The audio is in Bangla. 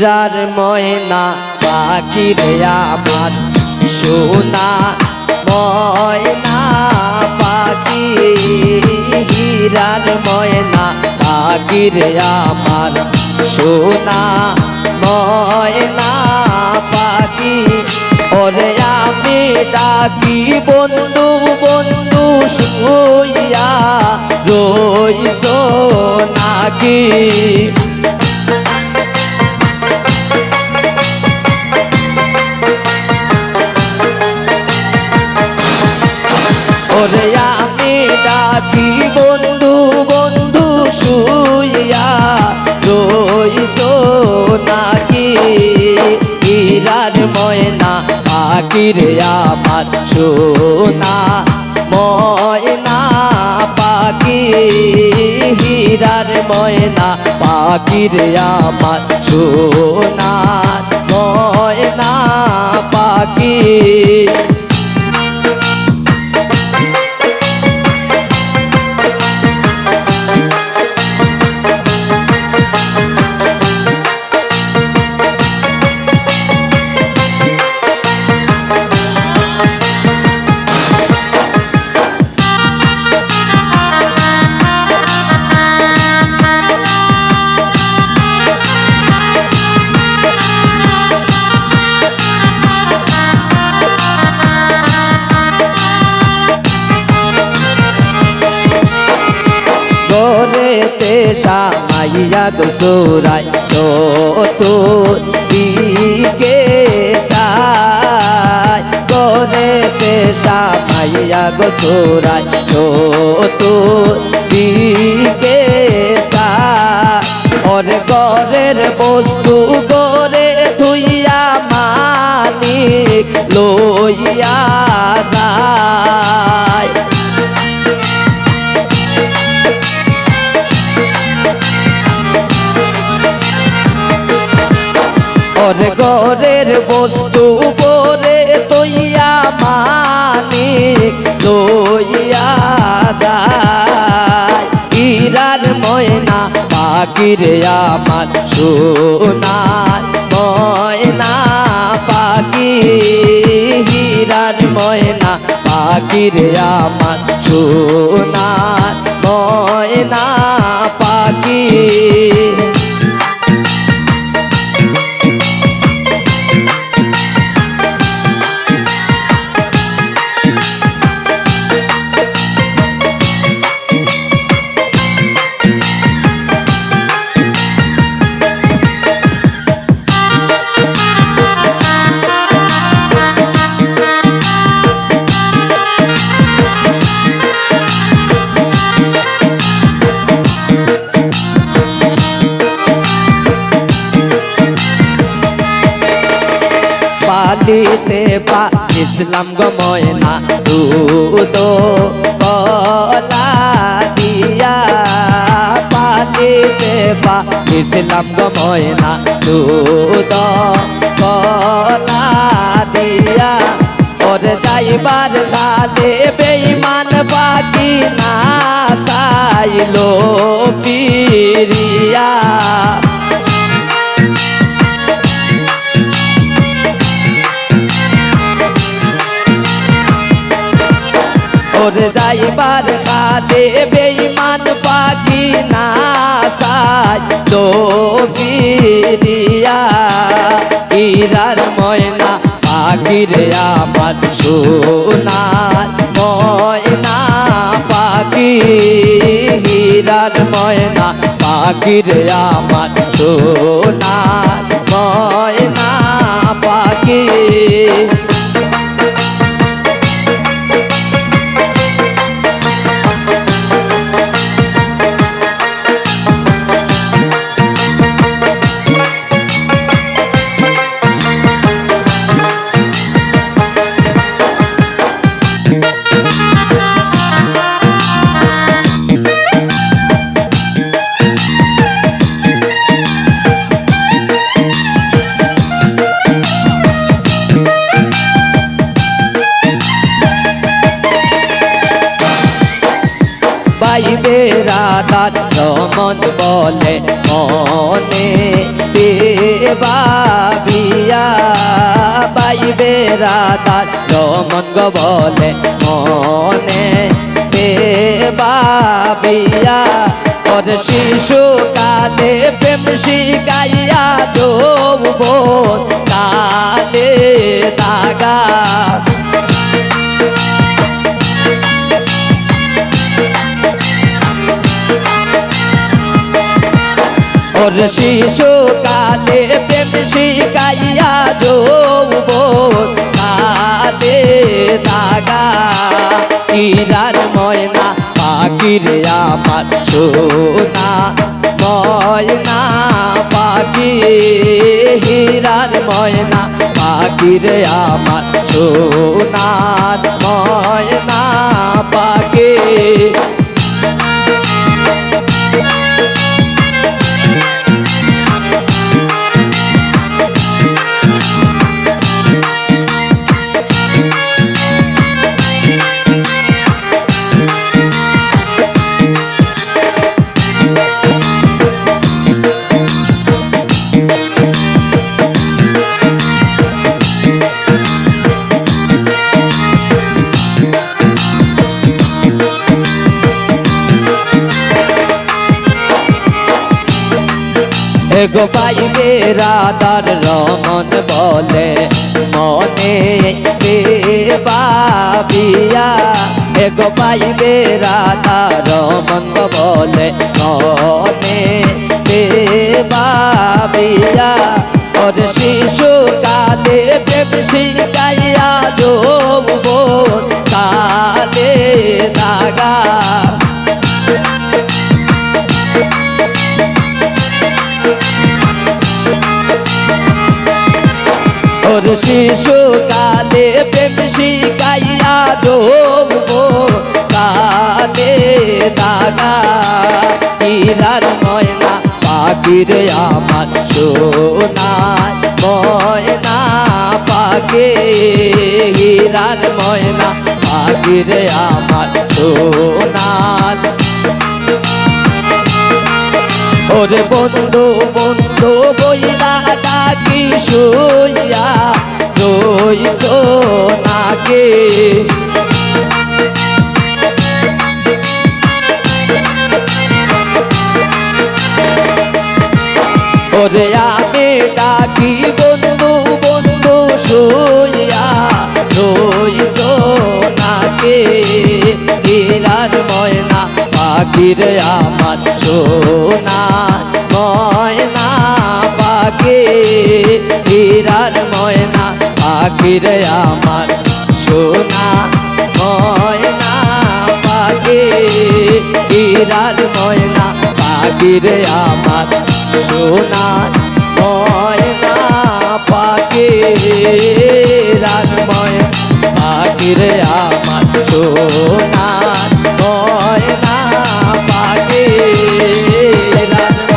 হীরার ময়না পাখি রে আমার। সোনা, ময়না পাখি হীরার ময়না পাখি রে আমার। সোনা, ময়না পাখি ওরে আমি ডাকি, বন্ধু বন্ধু শুইয়া রইস নাকি? ডাকি বন্ধু বন্ধু শুইয়া রইস নাকি? হীরার ময়না পাখির আমার সোনা, ময়না পাখি। হীরার ময়না পাখির আমার সোনা, ময়না পাখি। গরেতে সামাইয়া গো সোরাই চতুর দিকে চাই? গরেতে সামাইয়া গো সোরাই চতুর দিকে চাই? ওর গরের বস্তু গরে তুইয়া মালিক লইয়া যায়। ওর গরের বস্তু বরে তৈয়া লইয়া যায়। হীরার ময়না পাখির আমার সোনার ময়না পাখি। হীরার ময়না পাখির আমার সোনার ময়না পাখি। পালিতে পা ইসলাম গো ময়না, দুধ কলা দিয়া। পালিতে পা ইসলাম গো ময়না, দুধ কলা ওর যাইবার খাদে বেইমান পাখি না সাজ তো ফিরিয়া ইরার ময়না, পাখির আমার সোনার ময়না, পাখি হীরার ময়না, পাখির আমার সোনার ময়না। রাধার রমন বলে মনে বাবিয়া বাইবে রাতার রমন গো বলে মনে পে বাবিয়া ওর শিশু কালে প্রেম শিকাইয়া যৌবন কালে দাগা ওর শিশু কালে প্রেম শিকাইয়া যৌবন কালে দাগা ইরার ময়না পাখির আমার সোনা ময়না পাখি হীরার ময়না পাখির আমার সোনার ময়না পাখি এগো পাইবে রাধার রমন বলে, মনে বাবিয়া এগো পাইবে রাধা রমন বলে, মনে বাবিয়া ওর শিশু কালে প্রেম শিখাইয়া যৌবন পাখির আমার সোনার ময়না পাখি, হীরার ময়না পাখির আমার সোনার ওরে বন্ধু বন্ধু বইলা ডাকি শুইয়া রই সোনাকে ওরে আমি ডাকি বন্ধু বন্ধু শুইয়া রই সোনাকে হীরার ময়না, পাখির আমার সোনা, ময়না পাখি। হীরার ময়না, পাখির আমার সোনা, ময়না পাখি। হীরার ময়না পাখিরে আমার সোনার ময়না পাখিরে রাজময় পাখিরে আমার সোনার ময়না পাখিরে রাজময়